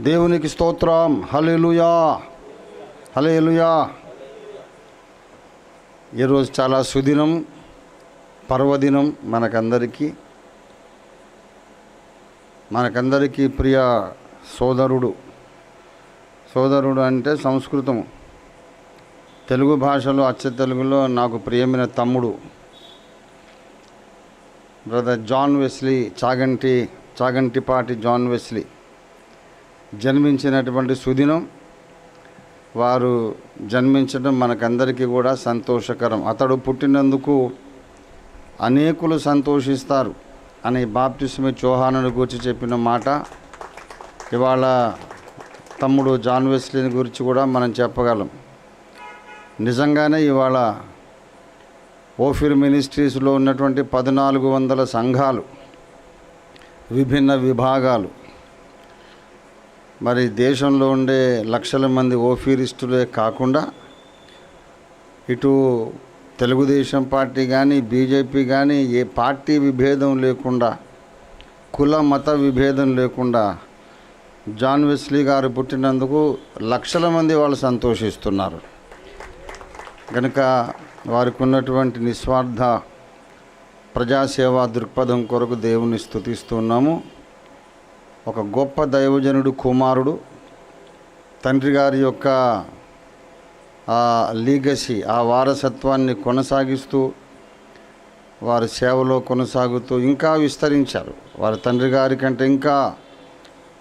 దేవునికి స్తోత్రం. Hallelujah hallelujah ఈరోజు చాలా సుదినం పర్వదినం మనకందరికీ. మనకందరికీ ప్రియ సోదరుడు. సోదరుడు అంటే సంస్కృతం తెలుగు భాషలో అచ్చ తెలుగులో నాకు ప్రియమైన తమ్ముడు brother John Wesley Chaganti Chagantipati John Wesley. జన్మించినటువంటి సుదినం. వారు జన్మించడం మనకందరికీ కూడా సంతోషకరం. అతడు పుట్టినందుకు అనేకులు సంతోషిస్తారు అని బాప్టిస్మి చౌహానుని గురించి చెప్పిన మాట. ఇవాళ తమ్ముడు జాన్ వెస్లీని గురించి కూడా మనం చెప్పగలం. నిజంగానే ఇవాళ ఓఫిర్ మినిస్ట్రీస్లో ఉన్నటువంటి పద్నాలుగు వందల సంఘాలు విభిన్న విభాగాలు మరి దేశంలో ఉండే లక్షల మంది ఓఫీరిస్టులే కాకుండా ఇటు తెలుగుదేశం పార్టీ కానీ బీజేపీ కానీ ఏ పార్టీ విభేదం లేకుండా కుల మత విభేదం లేకుండా జాన్ వెస్లీ గారు పుట్టినందుకు లక్షల మంది వాళ్ళు సంతోషిస్తున్నారు. కనుక వారికి ఉన్నటువంటి నిస్వార్థ ప్రజాసేవా దృక్పథం కొరకు దేవుని స్థుతిస్తున్నాము ఒక గొప్ప దైవజనుడు కుమారుడు తండ్రి గారి యొక్క ఆ లీగసీ ఆ వారసత్వాన్ని కొనసాగిస్తూ వారి సేవలో కొనసాగుతూ ఇంకా విస్తరించారు. వారి తండ్రి గారి కంటే ఇంకా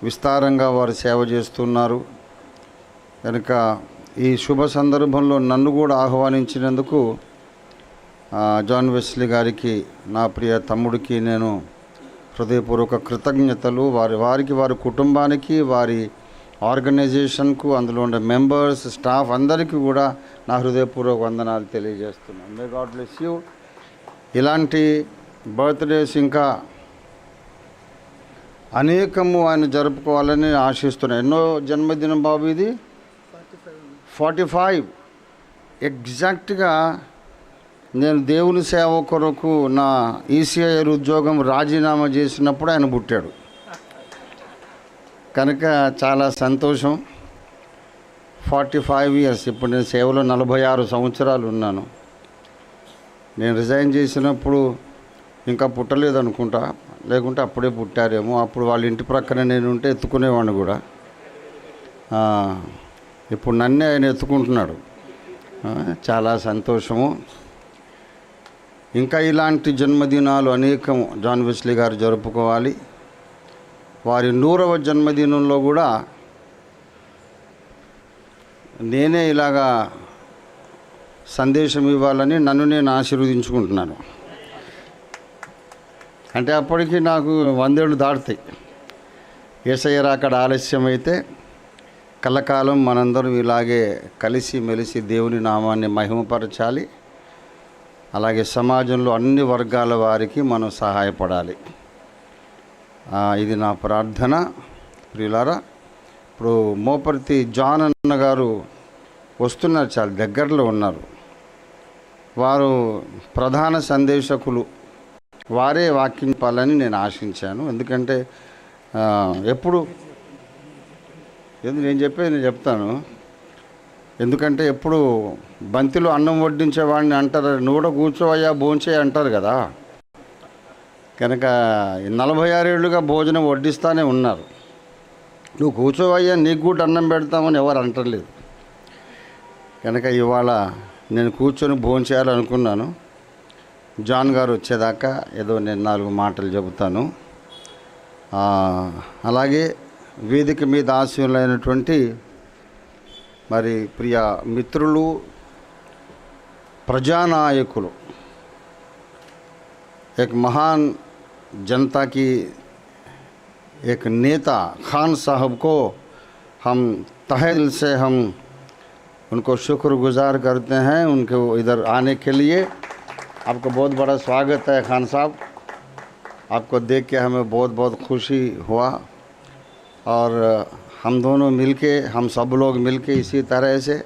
విస్తారంగా వారు సేవ చేస్తున్నారు. కనుక ఈ శుభ సందర్భంలో నన్ను కూడా ఆహ్వానించినందుకు జాన్ వెస్లీ గారికి నా ప్రియ తమ్ముడికి నేను హృదయపూర్వక కృతజ్ఞతలు. వారి వారికి వారి కుటుంబానికి వారి ఆర్గనైజేషన్కు అందులో ఉండే మెంబర్స్ స్టాఫ్ అందరికీ కూడా నా హృదయపూర్వక వందనాలు తెలియజేస్తున్నాను. మే గాడ్ బ్లెస్ యూ ఇలాంటి బర్త్డేస్ ఇంకా అనేకము ఆయన జరుపుకోవాలని ఆశిస్తున్నాను. ఎన్నో జన్మదినం బాబు ఇది? Forty five. ఎగ్జాక్ట్గా నేను దేవుని సేవ కొరకు నా ఈసీఐఆర్ ఉద్యోగం రాజీనామా చేసినప్పుడు ఆయన పుట్టాడు. కనుక చాలా సంతోషం. ఫార్టీ ఫైవ్ ఇయర్స్ ఇప్పుడు నేను సేవలో నలభై ఆరు సంవత్సరాలు ఉన్నాను. నేను రిజైన్ చేసినప్పుడు ఇంకా పుట్టలేదు అనుకుంటా. లేకుంటే అప్పుడే పుట్టారేమో. అప్పుడు వాళ్ళ ఇంటి ప్రక్కన నేను ఉంటే ఎత్తుకునేవాడిని కూడా. ఇప్పుడు నన్నే ఆయన ఎత్తుకుంటున్నాడు. చాలా సంతోషము. ఇంకా ఇలాంటి జన్మదినాలు అనేకం జాన్ వెస్లీ గారు జరుపుకోవాలి. వారి నూరవ జన్మదినంలో కూడా నేనే ఇలాగా సందేశం ఇవ్వాలని నన్ను నేను ఆశీర్వదించుకుంటున్నాను. అంటే అప్పటికి నాకు వందేళ్ళు దాటుతాయి. ఏసయ్యరా అక్కడ ఆలస్యమైతే కలకాలం మనందరం ఇలాగే కలిసి మెలిసి దేవుని నామాన్ని మహిమపరచాలి. అలాగే సమాజంలో అన్ని వర్గాల వారికి మనం సహాయపడాలి. ఇది నా ప్రార్థన. ప్రియులారా ఇప్పుడు మోపర్తి జాన్ అన్న గారు వస్తున్నారు చాలా దగ్గరలో ఉన్నారు. వారు ప్రధాన సందేశకులు. వారే వాక్యంపాలని నేను ఆశించాను. ఎందుకంటే ఎప్పుడు? ఎందుకు నేను చెప్పేది నేను చెప్తాను. ఎందుకంటే ఎప్పుడు బంతిలో అన్నం వడ్డించేవాడిని అంటారు నువ్వు కూర్చోవయ్యా భోంచేయ అంటారు కదా. కనుక నలభై ఆరేళ్ళుగా భోజనం వడ్డిస్తానే ఉన్నారు. నువ్వు కూర్చోవయ్యా నీకు కూడా అన్నం పెడతామని ఎవరు అంటలేదు. కనుక ఇవాళ నేను కూర్చొని భోంచేయాలనుకున్నాను జాన్ గారు వచ్చేదాకా ఏదో నేను నాలుగు మాటలు చెబుతాను. అలాగే వేదిక మీద ఆశీనులైనటువంటి మరి ప్రియ మిత్రులు ప్రజానాయకులు एक महान जनता की एक नेता खान साहब को हम तहे दिल से हम उनको शुक्रगुजार करते हैं उनके इधर आने के लिए आपको बहुत बड़ा स्वागत है खान साहब आपको देख के हमें बहुत बहुत खुशी हुआ और हम दोनों मिलके हम सब लोग मिलके इसी तरह से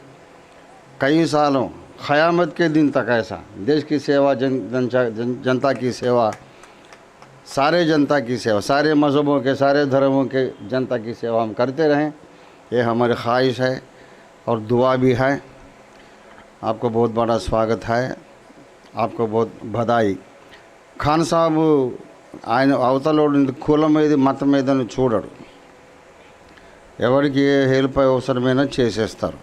कई सालों क़यामत के दिन तक ऐसा देश की सेवा जन, जन, जन जनता की सेवा सारे जनता की सेवा सारे मज़हबों के सारे धर्मों के जनता की सेवा हम करते रहें ये हमारी ख्वाहिश है और दुआ भी है आपको बहुत बड़ा स्वागत है आपको बहुत బధాయి ఖాన్ సాబు ఆయన అవతలోడు కులం మీద మతం మీదని చూడడు ఎవరికి ఏ హెల్ప్ అవసరమైనా చేసేస్తారు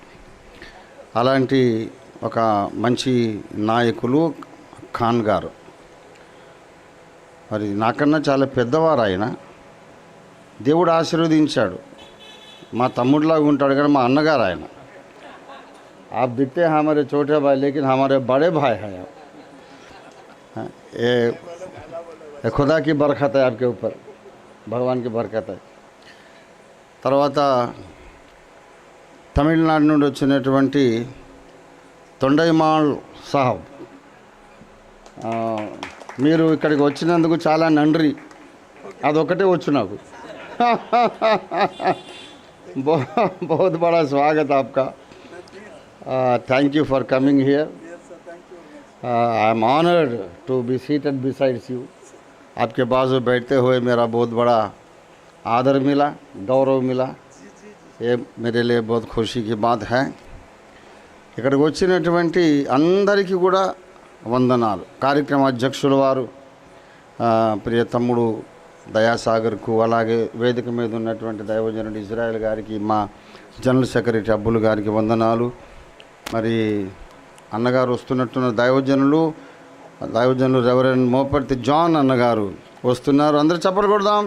అలాంటి ఒక మంచి నాయకులు ఖాన్ గారు మరి నాకన్నా చాలా పెద్దవారు ఆయన దేవుడు ఆశీర్వదించాడు మా తమ్ముడిలాగా ఉంటాడు కానీ మా అన్నగారు ఆయన आप दिखते हैं हमारे छोटे भाई लेकिन हमारे बड़े भाई हैं आप हाँ, ये ये खुदा की बरकत है आपके ऊपर भगवान की बरकत है తర్వాత తమిళనాడు నుండి వచ్చినటువంటి తొండైమాల్ సాహబ్ ఆ, మీరు ఇక్కడికి వచ్చినందుకు చాలా నండ్రి అదొకటే వచ్చు నాకు బహు- बहुत बड़ा स्वागत आपका thank you for coming here I am honoured to be seated besides you आपके बाजू बैठते हुए मेरा बहुत बड़ा आदर मिला गौरव मिला ये मेरे लिए बहुत खुशी की बात है ఇక్కడికి వచ్చినటువంటి అందరికీ కూడా వందనాలు కార్యక్రమ అధ్యక్షుల వారు ఆ, ప్రియ తమ్ముడు దయాసాగర్కు అలాగే వేదిక మీద ఉన్నటువంటి దైవజనుడు ఇజ్రాయెల్ గారికి మా జనరల్ సెక్రటరీ అబ్బుల్ గారికి వందనాలు మరి అన్నగారు వస్తున్నట్టున్న దైవజనులు దైవజనులు రెవరెండ్ మోపర్తి జాన్ అన్నగారు వస్తున్నారు అందరూ చప్పట్లు కొడదాం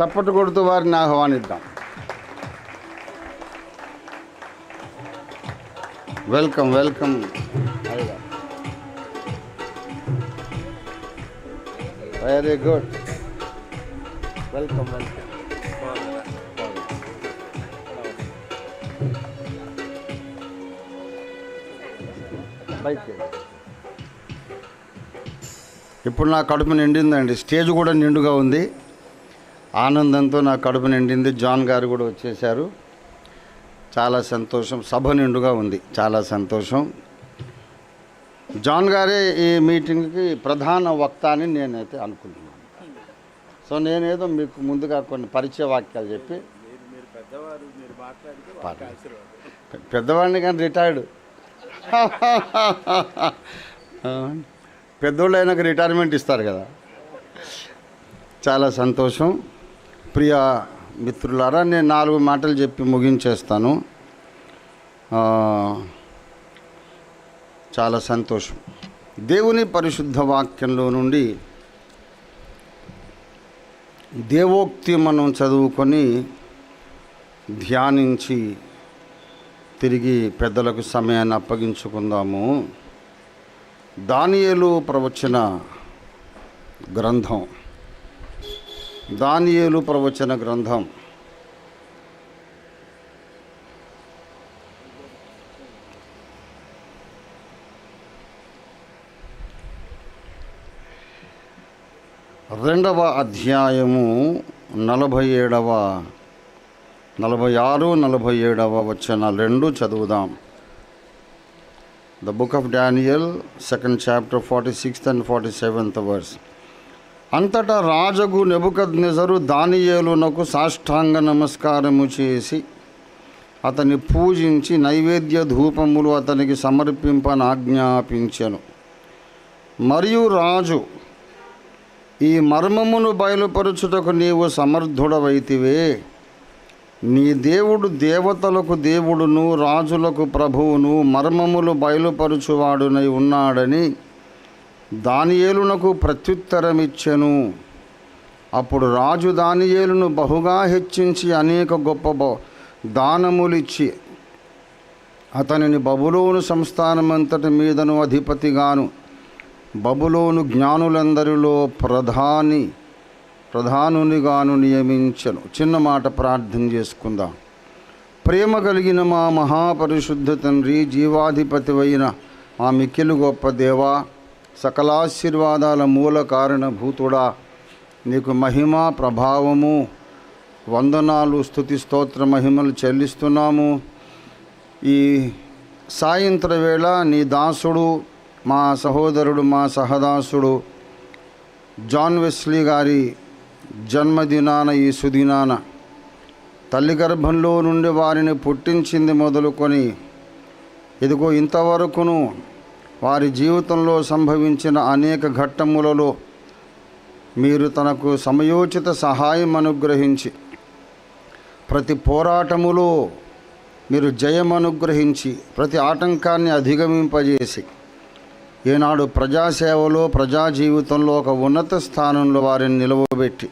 చప్పట్లు కొడుతూ వారిని ఆహ్వానిద్దాం. Welcome welcome. Very good. Welcome welcome. ఇప్పుడు నా కడుపు నిండిందండి. స్టేజ్ కూడా నిండుగా ఉంది. ఆనందంతో నా కడుపు నిండింది. జాన్ గారు కూడా వచ్చేశారు. చాలా సంతోషం. సభ నిండుగా ఉంది. చాలా సంతోషం. జాన్ గారే ఈ మీటింగ్కి ప్రధాన వక్త అని నేనైతే అనుకుంటున్నాను. సో నేనేదో మీకు ముందుగా కొన్ని పరిచయ వాక్యాలు చెప్పి పాట. పెద్దవాడిని కానీ రిటైర్డ్. పెద్దోళ్ళు అయినాక రిటైర్మెంట్ ఇస్తారు కదా. చాలా సంతోషం. ప్రియ మిత్రులారా నేను నాలుగు మాటలు చెప్పి ముగించేస్తాను. చాలా సంతోషం. దేవుని పరిశుద్ధ వాక్యంలో నుండి దేవోక్తి మనం చదువుకొని ధ్యానించి తిరిగి పెద్దలకు సమయాన్ని అప్పగించుకుందాము. దానియలు ప్రవచన గ్రంథం. దానియేలు ప్రవచన గ్రంథం. రెండవ అధ్యాయము నలభై ఏడవ నలభై ఆరు నలభై ఏడవ వచ్చిన రెండు చదువుదాం. The book of Daniel second chapter forty sixth and forty seventh verse అంతటా రాజగు నెబుకద్ నెజరు దానియేలునకు సాష్టాంగ నమస్కారము చేసి అతని పూజించి నైవేద్య ధూపములు అతనికి సమర్పింపని ఆజ్ఞాపించెను. మరియు రాజు ఈ మర్మమును బయలుపరుచుటకు నీవు సమర్థుడవైతివే. నీ దేవుడు దేవతలకు దేవుడును రాజులకు ప్రభువును మర్మములు బయలుపరుచువాడునై ఉన్నాడని దానియేలునకు ప్రత్యుత్తరమిచ్చెను. అప్పుడు రాజు దానియేలును బహుగా హెచ్చించి అనేక గొప్ప బ- దానములిచ్చి అతనిని బబులోను సంస్థానమంతటి మీదను అధిపతిగాను బబులోను జ్ఞానులందరిలో ప్రధాని ప్రధానునిగాను నియమించను. చిన్న మాట ప్రార్థన చేసుకుందాం. ప్రేమ కలిగిన మా మహాపరిశుద్ధ తండ్రి జీవాధిపతి అయిన మా మిక్కిలు గొప్ప దేవా సకలాశీర్వాదాల మూల కారణభూతుడా నీకు మహిమ ప్రభావము. వందనాలు స్థుతి స్తోత్ర మహిమలు చెల్లిస్తున్నాము. ఈ సాయంత్ర వేళ నీ దాసుడు మా సహోదరుడు మా సహదాసుడు జాన్ వెస్లీ గారి జన్మదినాన ఈ సుదినాన తల్లి గర్భంలో నుండి వారిని పుట్టించింది మొదలుకొని ఇదిగో ఇంతవరకును వారి జీవితంలో సంభవించిన అనేక ఘట్టములలో మీరు తనకు సమయోచిత సహాయం అనుగ్రహించి ప్రతి పోరాటములో మీరు జయం అనుగ్రహించి ప్రతి ఆటంకాన్ని అధిగమింపజేసి ఈనాడు ప్రజాసేవలో ప్రజా జీవితంలో ఒక ఉన్నత స్థానంలో వారిని నిలవబెట్టి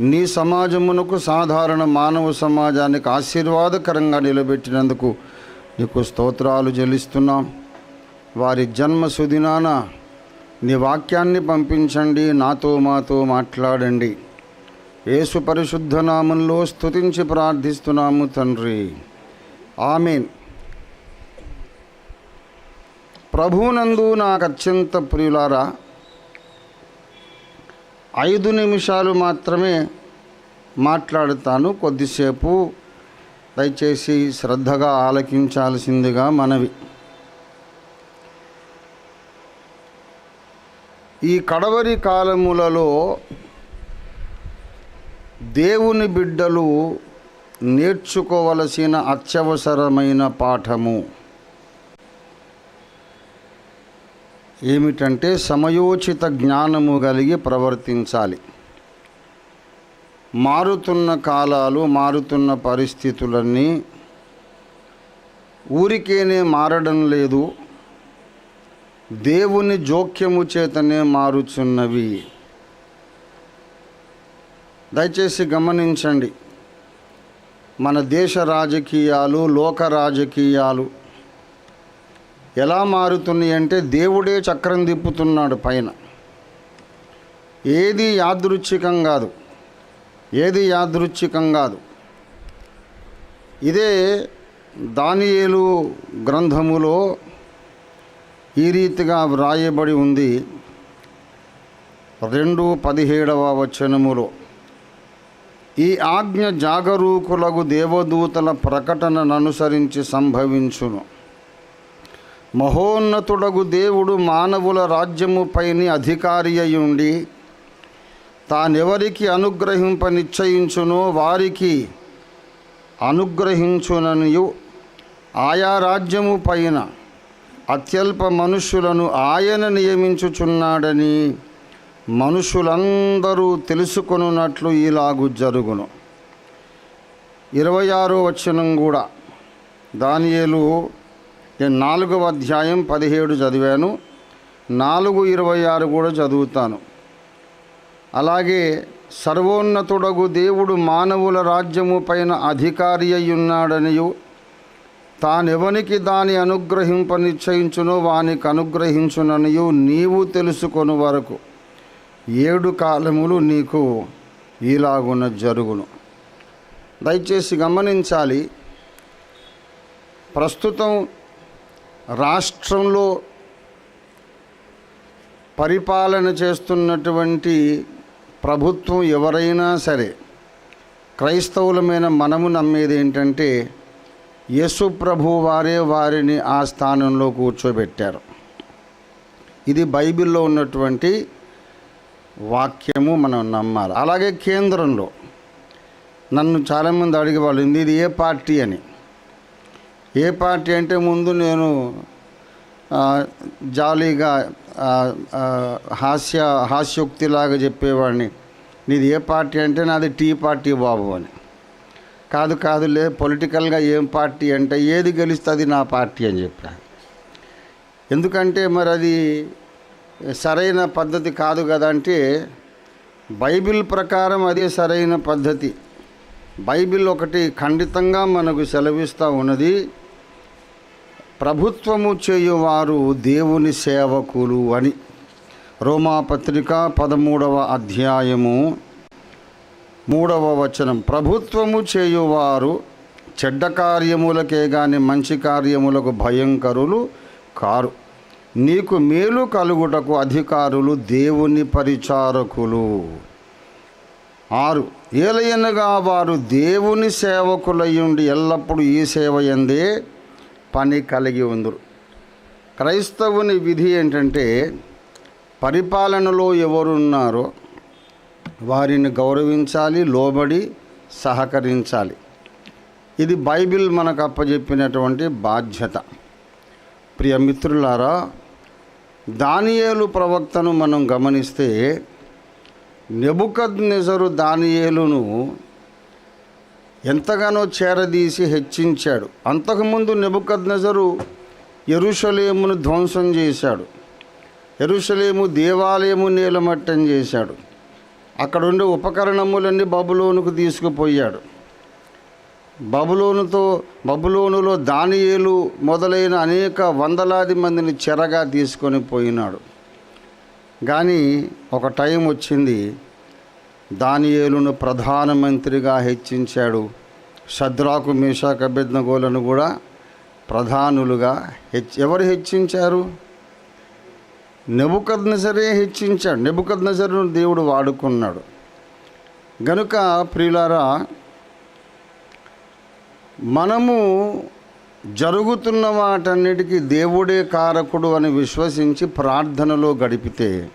నీ సమాజమునకు సాధారణ మానవ సమాజానికి ఆశీర్వాదకరంగా నిలబెట్టినందుకు నీకు స్తోత్రాలు చెల్లిస్తున్నాం. వారి జన్మ సుదినాన నీ వాక్యాన్ని పంపించండి నాతో మాతో మాట్లాడండి. యేసు పరిశుద్ధ నామంలో స్థుతించి ప్రార్థిస్తున్నాము తండ్రి. ఆమెన్. ప్రభునందు నాకు అత్యంత ప్రియులారా ఐదు నిమిషాలు మాత్రమే మాట్లాడుతాను. కొద్దిసేపు దయచేసి శ్రద్ధగా ఆలకించాల్సిందిగా మనవి. ఈ కడవరి కాలములలో దేవుని బిడ్డలు నేర్చుకోవలసిన అత్యవసరమైన పాఠము. ఏమిటంటే సమయోచిత జ్ఞానము కలిగి ప్రవర్తించాలి. మారుతున్న కాలాలు మారుతున్న పరిస్థితులన్నీ ఊరికేనే మారడం లేదు. దేవుని జోక్యము చేతనే మారుచున్నవి. దయచేసి గమనించండి. మన దేశ రాజకీయాలు లోక రాజకీయాలు ఎలా మారుతున్నాయి అంటే దేవుడే చక్రం తిప్పుతున్నాడు పైన. ఏది యాదృచ్ఛికం కాదు. ఏది యాదృచ్ఛికం కాదు. ఇదే దానియేలు గ్రంథములో ఈ రీతిగా వ్రాయబడి ఉంది. రెండు పదిహేడవ వచనములో. ఈ ఆజ్ఞ జాగరూకులకు దేవదూతల ప్రకటనను అనుసరించి సంభవించును. మహోన్నతుడగు దేవుడు మానవుల రాజ్యముపైని అధికారి అయ్యుండి తానెవరికి అనుగ్రహింప నిశ్చయించునో వారికి అనుగ్రహించుననియు ఆయా రాజ్యము పైన అత్యల్ప మనుష్యులను ఆయన నియమించుచున్నాడని మనుషులందరూ తెలుసుకొనున్నట్లు ఇలాగు జరుగును. ఇరవై ఆరో వచనం కూడా దానియేలు నేను నాలుగవ అధ్యాయం పదిహేడు చదివాను నాలుగు ఇరవై ఆరు కూడా చదువుతాను. అలాగే సర్వోన్నతుడగు దేవుడు మానవుల రాజ్యము పైన అధికారి అయ్యున్నాడనియు తానెవనికి దాని అనుగ్రహింప నిశ్చయించునో వానికి అనుగ్రహించుననియు నీవు తెలుసుకొని వరకు. ఏడు కాలములు నీకు ఇలాగున జరుగును. దయచేసి గమనించాలి ప్రస్తుతం రాష్ట్రంలో పరిపాలన చేస్తున్నటువంటి ప్రభుత్వం ఎవరైనా సరే క్రైస్తవులమైన మనము నమ్మేది ఏంటంటే యేసు ప్రభు వారే వారిని ఆ స్థానంలో కూర్చోబెట్టారు. ఇది బైబిల్లో ఉన్నటువంటి వాక్యము మనం నమ్మాలి. అలాగే కేంద్రంలో నన్ను చాలామంది అడిగేవాళ్ళు ఇది ఏ పార్టీ అని? ఏ పార్టీ అంటే ముందు నేను జాలీగా హాస్య హాస్యోక్తిలాగా చెప్పేవాడిని. నీది ఏ పార్టీ అంటే నాది టీ పార్టీ బాబు అని. కాదు కాదులే పొలిటికల్గా ఏం పార్టీ అంటే ఏది గెలుస్తుంది నా పార్టీ అని చెప్పాను ఎందుకంటే మరి అది సరైన పద్ధతి కాదు కదా అంటే బైబిల్ ప్రకారం అదే సరైన పద్ధతి. బైబిల్ ఒకటి ఖండితంగా మనకు సెలవిస్తూ ఉన్నది ప్రభుత్వము చేయువారు దేవుని సేవకులు అని. రోమాపత్రిక పదమూడవ అధ్యాయము మూడవ వచనం ప్రభుత్వము చేయువారు చెడ్డ కార్యములకే గాని మంచి కార్యములకు భయంకరులు కారు. నీకు మేలు కలుగుటకు అధికారులు దేవుని పరిచారకులు. ఆరు ఏలయనగా వారు దేవుని సేవకులయ్యుండి ఎల్లప్పుడూ ఈ సేవ ఎందే పని కలిగి ఉందరు. క్రైస్తవుని విధి ఏంటంటే పరిపాలనలో ఎవరున్నారో వారిని గౌరవించాలి లోబడి సహకరించాలి. ఇది బైబిల్ మనకు అప్పజెప్పినటువంటి బాధ్యత. ప్రియ మిత్రులారా దానియేలు ప్రవక్తను మనం గమనిస్తే నెబుకద్ నెజరు దానియేలును ఎంతగానో చేరదీసి హెచ్చించాడు. అంతకుముందు నెబుకద్ నెజరు ఎరుషలేమును ధ్వంసం చేశాడు. ఎరుషలేము దేవాలయము నీలమట్టం చేశాడు. అక్కడ ఉండే ఉపకరణములన్నీ బబులోనుకు తీసుకుపోయాడు. బబులోనుతో బబులోనులో దానియేలు మొదలైన అనేక వందలాది మందిని చెరగా తీసుకొని పోయినాడు. కానీ ఒక టైం వచ్చింది. దానియేలును ప్రధానమంత్రిగా హెచ్చించాడు సద్రాకు మీషాక బెద్నగోలను కూడా ప్రధానులుగా హెచ్ ఎవరు హెచ్చించారు? నెబుకద్ నజరే హెచ్చించాడు. నెబుకద్ నజరును దేవుడు వాడుకున్నాడు. గనుక ప్రియులారా మనము జరుగుతున్న వాటన్నిటికీ దేవుడే కారకుడు అని విశ్వసించి ప్రార్థనలో గడిపితే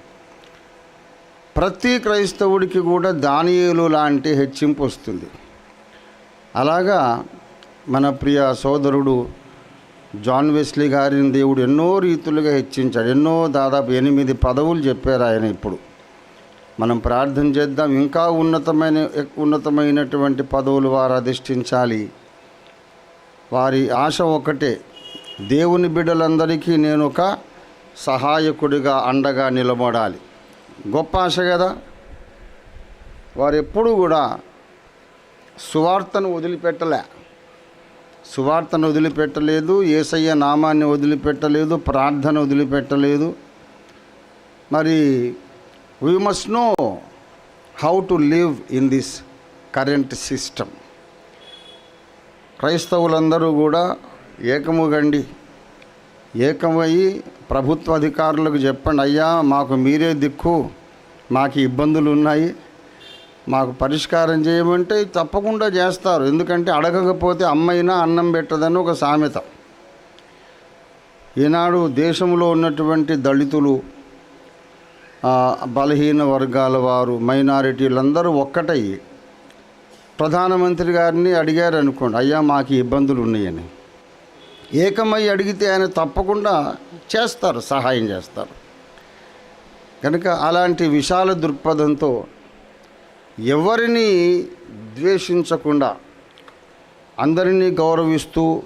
ప్రతి క్రైస్తవుడికి కూడా దానియేలు లాంటి హెచ్చింపు వస్తుంది. అలాగా మన ప్రియ సోదరుడు జాన్ వెస్లీ గారిని దేవుడు ఎన్నో రీతులుగా హెచ్చించాడు. ఎన్నో దాదాపు ఎనిమిది పదవులు చెప్పారు ఆయన ఇప్పుడు. మనం ప్రార్థన చేద్దాం. ఇంకా ఉన్నతమైన ఉన్నతమైనటువంటి పదవులు వారు అధిష్ఠించాలి. వారి ఆశ ఒకటే. దేవుని బిడ్డలందరికీ నేను ఒక సహాయకుడిగా అండగా నిలబడాలి. గొప్ప ఆశ కదా? వారు ఎప్పుడూ కూడా సువార్తను వదిలిపెట్టలే. సువార్తను వదిలిపెట్టలేదు ఏసయ్య నామాన్ని వదిలిపెట్టలేదు ప్రార్థన వదిలిపెట్టలేదు. మరి we must know how to live in this current system క్రైస్తవులందరూ కూడా ఏకముగండి ఏకమయ్యి ప్రభుత్వ అధికారులకు చెప్పండి అయ్యా మాకు మీరే దిక్కు మాకు ఇబ్బందులు ఉన్నాయి మాకు పరిష్కారం చేయమంటే తప్పకుండా చేస్తారు. ఎందుకంటే అడగకపోతే అమ్మైనా అన్నం పెట్టదని ఒక సామెత. ఈనాడు దేశంలో ఉన్నటువంటి దళితులు బలహీన వర్గాల వారు మైనారిటీలందరూ ఒక్కటయ్యి ప్రధానమంత్రి గారిని అడిగారు అనుకోండి అయ్యా మాకు ఇబ్బందులు ఉన్నాయని. ఏకమై అడిగితే ఆయన తప్పకుండా చేస్తారు సహాయం చేస్తారు. కనుక అలాంటి విశాల దృక్పథంతో ఎవరిని ద్వేషించకుండా అందరినీ గౌరవిస్తూ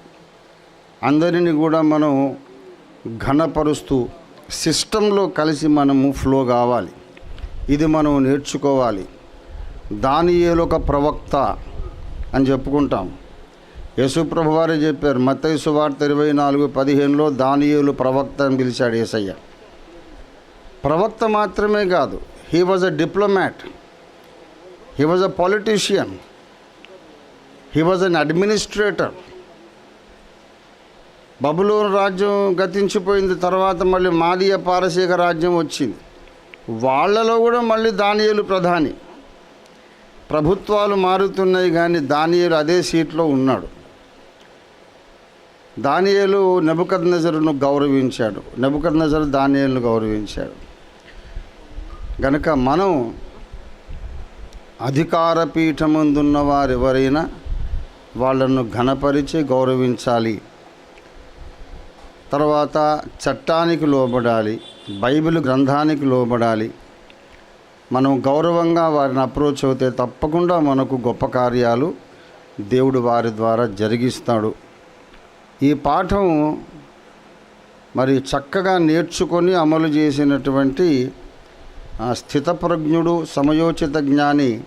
అందరినీ కూడా మనం ఘనపరుస్తూ సిస్టంలో కలిసి మనము ఫ్లో కావాలి. ఇది మనం నేర్చుకోవాలి. దాని ఒక ప్రవక్త అని చెప్పుకుంటాం. యేసుప్రభు వారే చెప్పారు మత్తయి వార్త ఇరవై నాలుగు పదిహేనులో దానియేలు ప్రవక్త అని పిలిచాడు యేసయ్య ప్రవక్త మాత్రమే కాదు he was a diplomat. He was a politician he was an administrator బబులోను రాజ్యం గతించిపోయింది. తర్వాత మళ్ళీ మాదీయ పారసీక రాజ్యం వచ్చింది. వాళ్ళలో కూడా మళ్ళీ దానియలు ప్రధాని. ప్రభుత్వాలు మారుతున్నాయి కానీ దానియలు అదే సీట్లో ఉన్నాడు. దానియలు నెబుకద్ నజరును గౌరవించాడు. నెబుకద్ నజరు దానియలను గౌరవించాడు. గనుక మనం అధికార పీఠమందున్న వారు ఎవరైనా వాళ్ళను ఘనపరిచి గౌరవించాలి. తర్వాత చట్టానికి లోబడాలి బైబిల్ గ్రంథానికి లోబడాలి. మనం గౌరవంగా వారిని అప్రోచ్ అవుతే తప్పకుండా మనకు గొప్ప కార్యాలు దేవుడు వారి ద్వారా జరిగిస్తాడు. ఈ పాఠం మరి చక్కగా నేర్చుకొని అమలు చేసినటువంటి స్థితప్రజ్ఞుడు సమయోచిత జ్ఞాని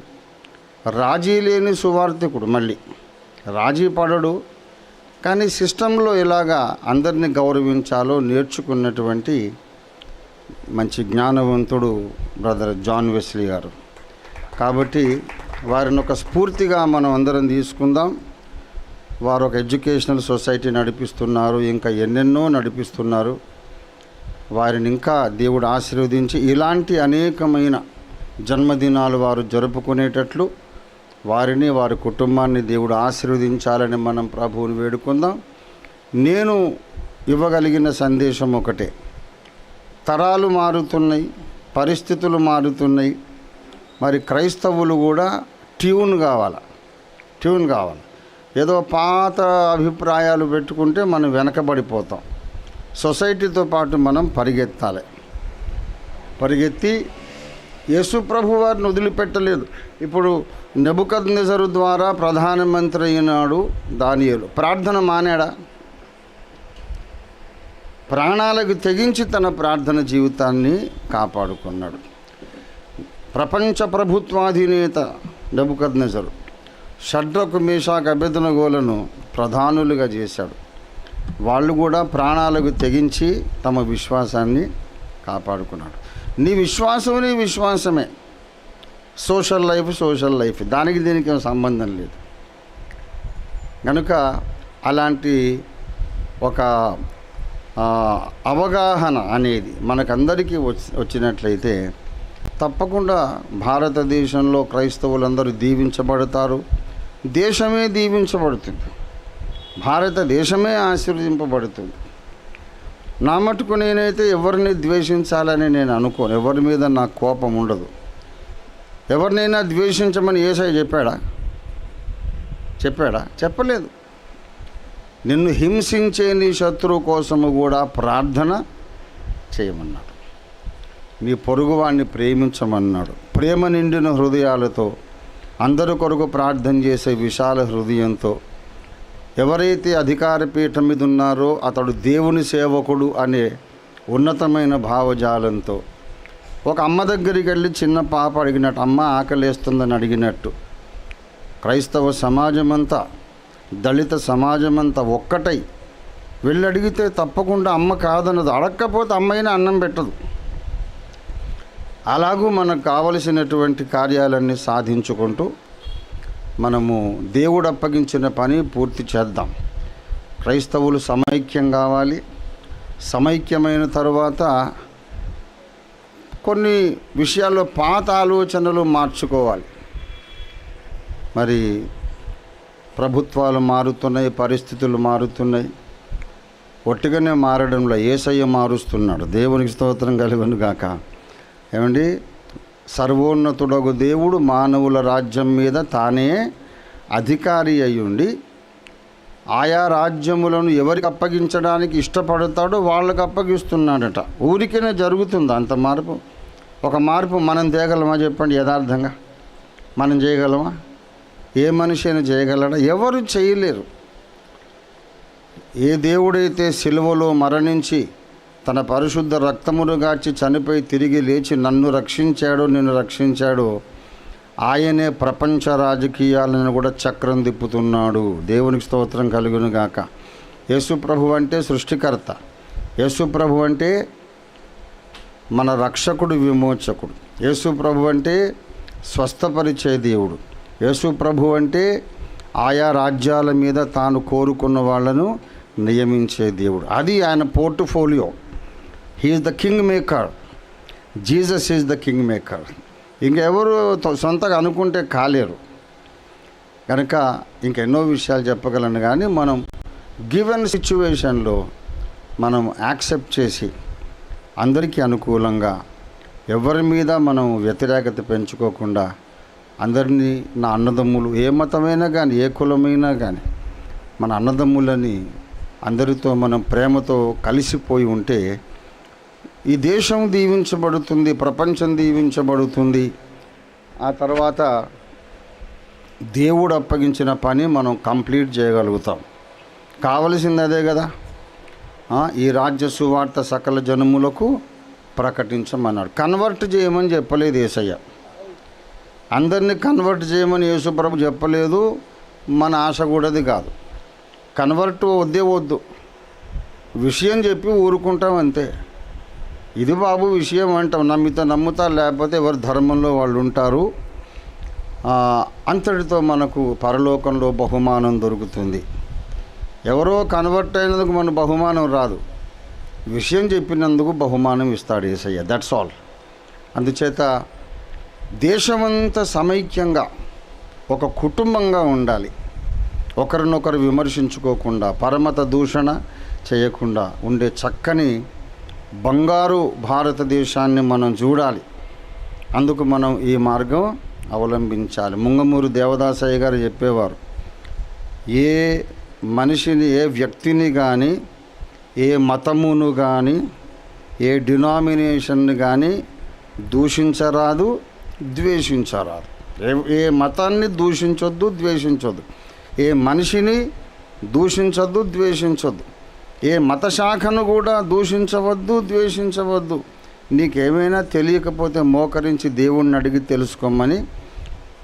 రాజీ లేని సువార్థికుడు మళ్ళీ. రాజీ పడడు కానీ సిస్టంలో ఇలాగా అందరిని గౌరవించాలో నేర్చుకున్నటువంటి మంచి జ్ఞానవంతుడు బ్రదర్ జాన్ వెస్లీ గారు. కాబట్టి వారిని ఒక స్ఫూర్తిగా మనం అందరం తీసుకుందాం. వారు ఒక ఎడ్యుకేషనల్ సొసైటీ నడిపిస్తున్నారు ఇంకా ఎన్నెన్నో నడిపిస్తున్నారు. వారిని ఇంకా దేవుడు ఆశీర్వదించి ఇలాంటి అనేకమైన జన్మదినాలు వారు జరుపుకునేటట్లు వారిని వారి కుటుంబాన్ని దేవుడు ఆశీర్వదించాలని మనం ప్రభువుని వేడుకుందాం. నేను ఇవ్వగలిగిన సందేశం ఒకటే. తరాలు మారుతున్నాయి పరిస్థితులు మారుతున్నాయి. మరి క్రైస్తవులు కూడా ట్యూన్ కావాలి? ట్యూన్ కావాలి. ఏదో పాత అభిప్రాయాలు పెట్టుకుంటే మనం వెనకబడిపోతాం. సొసైటీతో పాటు మనం పరిగెత్తాలి. పరిగెత్తి యేసు ప్రభు వారిని వదిలిపెట్టలేదు. ఇప్పుడు నెబుకద్ నిజరు ద్వారా ప్రధానమంత్రి అయినాడు దానియలు. ప్రార్థన మానాడా? ప్రాణాలకు తెగించి తన ప్రార్థన జీవితాన్ని కాపాడుకున్నాడు. ప్రపంచ ప్రభుత్వాధినేత నెబుకద్ నిజరు షడ్రకు మేషాక్ అభ్యర్థనగోలను ప్రధానులుగా చేశాడు. వాళ్ళు కూడా ప్రాణాలకు తెగించి తమ విశ్వాసాన్ని కాపాడుకున్నాడు నీ విశ్వాసం నీ విశ్వాసమే. Social life social life. దానికి దీనికి సంబంధం లేదు. కనుక అలాంటి ఒక అవగాహన అనేది మనకందరికీ వచ్చి వచ్చినట్లయితే తప్పకుండా భారతదేశంలో క్రైస్తవులందరూ దీవించబడతారు. దేశమే దీవించబడుతుంది. భారతదేశమే ఆశీర్వదింపబడుతుంది. నా మటుకు నేనైతే ఎవరిని ద్వేషించాలని నేను అనుకోను. ఎవరి మీద నాకు కోపం ఉండదు. ఎవరినైనా ద్వేషించమని ఏసై చెప్పాడా? చెప్పాడా? చెప్పలేదు. నిన్ను హింసించే నీ శత్రువు కోసము కూడా ప్రార్థన చేయమన్నాడు. నీ పొరుగువాణ్ణి ప్రేమించమన్నాడు. ప్రేమ నిండిన హృదయాలతో అందరి కొరకు ప్రార్థన చేసే విశాల హృదయంతో ఎవరైతే అధికార పీఠం మీద ఉన్నారో అతడు దేవుని సేవకుడు అనే ఉన్నతమైన భావజాలంతో ఒక అమ్మ దగ్గరికి వెళ్ళి చిన్న పాప అడిగినట్టు అమ్మ ఆకలేస్తుందని అడిగినట్టు. క్రైస్తవ సమాజమంతా దళిత సమాజమంతా ఒక్కటై వెళ్ళి అడిగితే తప్పకుండా అమ్మ కాదన్నది. అడగకపోతే అమ్మైనా అన్నం పెట్టదు. అలాగూ మనకు కావలసినటువంటి కార్యాలన్నీ సాధించుకుంటూ మనము దేవుడు అప్పగించిన పని పూర్తి చేద్దాం. క్రైస్తవులు సమైక్యం కావాలి. సమైక్యమైన తరువాత కొన్ని విషయాల్లో పాత ఆలోచనలు మార్చుకోవాలి. మరి ప్రభుత్వాలు మారుతున్నాయి పరిస్థితులు మారుతున్నాయి. ఒట్టిగానే మారడంలో ఏసయ్య మారుస్తున్నాడు. దేవునికి స్తోత్రం కలుగును గాక. ఏమండి? సర్వోన్నతుడగు దేవుడు మానవుల రాజ్యం మీద తానే అధికారి అయ్యుండి ఆయా రాజ్యములను ఎవరికి అప్పగించడానికి ఇష్టపడతాడో వాళ్ళకి అప్పగిస్తున్నాడట. ఊరికైనా జరుగుతుంది అంత మార్పు? ఒక మార్పు మనం తేగలమా చెప్పండి యథార్థంగా? మనం చేయగలమా? ఏ మనిషి అయినా చేయగలడా? ఎవరు చేయలేరు. ఏ దేవుడైతే సిలువలో మరణించి తన పరిశుద్ధ రక్తమును గార్చి చనిపోయి తిరిగి లేచి నన్ను రక్షించాడో నిన్ను రక్షించాడో. ఆయనే ప్రపంచ రాజకీయాలను కూడా చక్రం తిప్పుతున్నాడు. దేవునికి స్తోత్రం కలుగును గాక. యేసు అంటే సృష్టికర్త. యేసుప్రభు అంటే మన రక్షకుడు విమోచకుడు. యేసుప్రభు అంటే స్వస్థపరిచే దేవుడు. యేసుప్రభు అంటే ఆయా రాజ్యాల మీద తాను కోరుకున్న వాళ్ళను నియమించే దేవుడు. అది ఆయన portfolio. He is the king maker Jesus is the king maker ఇంకెవరు సొంతగా అనుకుంటే కాలేరు. కనుక ఇంకెన్నో విషయాలు చెప్పగలను కానీ మనం గివెన్ సిచ్యువేషన్లో మనం యాక్సెప్ట్ చేసి అందరికీ అనుకూలంగా ఎవరి మీద మనం వ్యతిరేకత పెంచుకోకుండా అందరినీ నా అన్నదమ్ములు ఏ మతమైనా కానీ ఏ కులమైనా కానీ మన అన్నదమ్ములని అందరితో మనం ప్రేమతో కలిసిపోయి ఉంటే ఈ దేశం దీవించబడుతుంది ప్రపంచం దీవించబడుతుంది. ఆ తర్వాత దేవుడు అప్పగించిన పని మనం కంప్లీట్ చేయగలుగుతాం. కావలసింది అదే కదా? ఈ రాజ్య సువార్త సకల జనములకు ప్రకటించమన్నాడు. కన్వర్ట్ చేయమని చెప్పలేదు ఏసయ్య. అందరినీ కన్వర్ట్ చేయమని యేసుప్రభు చెప్పలేదు మన ఆశ కూడాది కాదు. కన్వర్ట్ వద్దే వద్దు. విషయం చెప్పి ఊరుకుంటాం అంతే. ఇది బాబు విషయం అంటాం. నమ్మితే నమ్ముతారు లేకపోతే ఎవరు ధర్మంలో వాళ్ళు ఉంటారు. అంతటితో మనకు పరలోకంలో బహుమానం దొరుకుతుంది. ఎవరో కన్వర్ట్ అయినందుకు మన బహుమానం రాదు. విషయం చెప్పినందుకు బహుమానం ఇస్తాడు ఏసయ్య. దట్స్ ఆల్ అందుచేత దేశమంతా సమైక్యంగా ఒక కుటుంబంగా ఉండాలి. ఒకరినొకరు విమర్శించుకోకుండా పరమత దూషణ చేయకుండా ఉండే చక్కని బంగారు భారతదేశాన్ని మనం చూడాలి. అందుకు మనం ఈ మార్గం అవలంబించాలి. ముంగమూరు దేవదాసయ్య గారు చెప్పేవారు ఏ మనిషిని ఏ వ్యక్తిని కానీ ఏ మతమును కానీ ఏ డినామినేషన్ని కానీ దూషించరాదు ద్వేషించరాదు. ఏ ఏ మతాన్ని దూషించొద్దు ద్వేషించొద్దు. ఏ మనిషిని దూషించొద్దు ద్వేషించొద్దు. ఏ మత శాఖను కూడా దూషించవద్దు ద్వేషించవద్దు. నీకేమైనా తెలియకపోతే మోకరించి దేవుణ్ణి అడిగి తెలుసుకోమని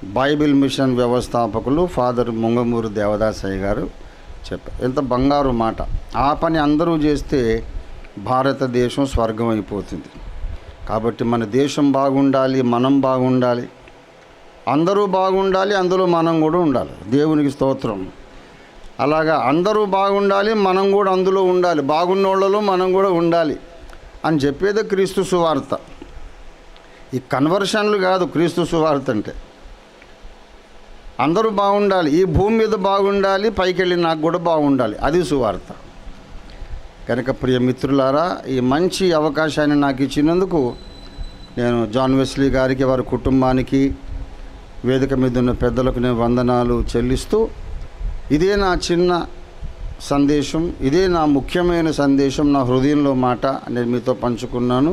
బైబిల్ మిషన్ వ్యవస్థాపకులు ఫాదర్ ముంగమూరు దేవదాసయ్య గారు చెప్పారు. ఎంత బంగారు మాట. ఆ పని అందరూ చేస్తే భారతదేశం స్వర్గం అయిపోతుంది కాబట్టి మన దేశం బాగుండాలి మనం బాగుండాలి. అందరూ బాగుండాలి అందులో మనం కూడా ఉండాలి. దేవునికి స్తోత్రం. అలాగా అందరూ బాగుండాలి మనం కూడా అందులో ఉండాలి. బాగున్నోళ్ళలో మనం కూడా ఉండాలి అని చెప్పేదే క్రీస్తు సువార్త. ఈ కన్వర్షన్లు కాదు క్రీస్తు సువార్త అంటే. అందరూ బాగుండాలి ఈ భూమి మీద బాగుండాలి పైకి వెళ్ళి నాకు కూడా బాగుండాలి. అది సువార్త. కనుక ప్రియ మిత్రులారా ఈ మంచి అవకాశాన్ని నాకు ఇచ్చినందుకు నేను జాన్ వెస్లీ గారికి వారి కుటుంబానికి వేదిక మీద ఉన్న పెద్దలకు నేను వందనాలు చెల్లిస్తూ ఇదే నా చిన్న సందేశం ఇదే నా ముఖ్యమైన సందేశం నా హృదయంలో మాట నేను మీతో పంచుకున్నాను.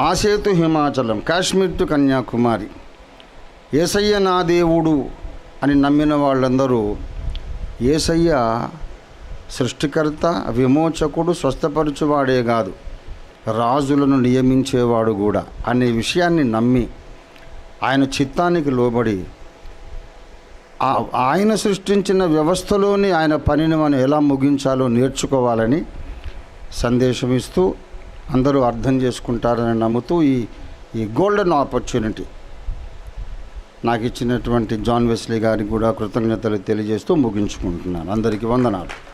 ఆసేతు హిమాచలం కాశ్మీర్ టు కన్యాకుమారి. ఏసయ్య నా దేవుడు అని నమ్మిన వాళ్ళందరూ ఏసయ్య సృష్టికర్త విమోచకుడు స్వస్థపరచువాడే కాదు రాజులను నియమించేవాడు కూడా అనే విషయాన్ని నమ్మి ఆయన చిత్తానికి లోబడి ఆయన సృష్టించిన వ్యవస్థలోని ఆయన పనిని మనం ఎలా ముగించాలో నేర్చుకోవాలని సందేశం ఇస్తూ అందరూ అర్థం చేసుకుంటారని నమ్ముతూ ఈ ఈ గోల్డెన్ ఆపర్చునిటీ నాకు ఇచ్చినటువంటి జాన్ వెస్లీ గారికి కూడా కృతజ్ఞతలు తెలియజేస్తూ ముగించుకుంటున్నాను. అందరికీ వందనాలు.